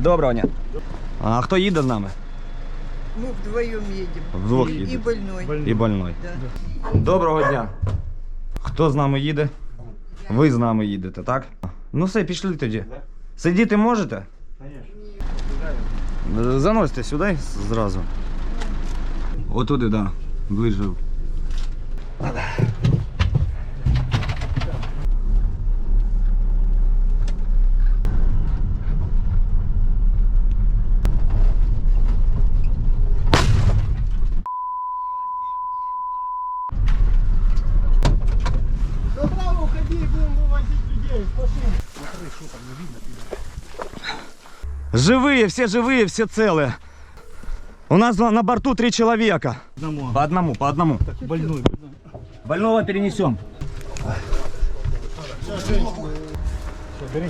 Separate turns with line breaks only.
Доброго дня. А хто їде з нами?
Мы вдвоем едем.
Вдвох
И
їдете.
больной.
І больной.
Да.
Доброго дня. Хто з нами їде? Ви з нами їдете, так? Ну все, пішли тоді. Сидіти можете? Звісно. Заносьте сюди зразу. Отуди, так. Да. Ближе. Живые, все живые, все целые. У нас на, борту три человека.
Одному.
По одному, по одному.
Больной.
Больного перенесем.
Все, бери.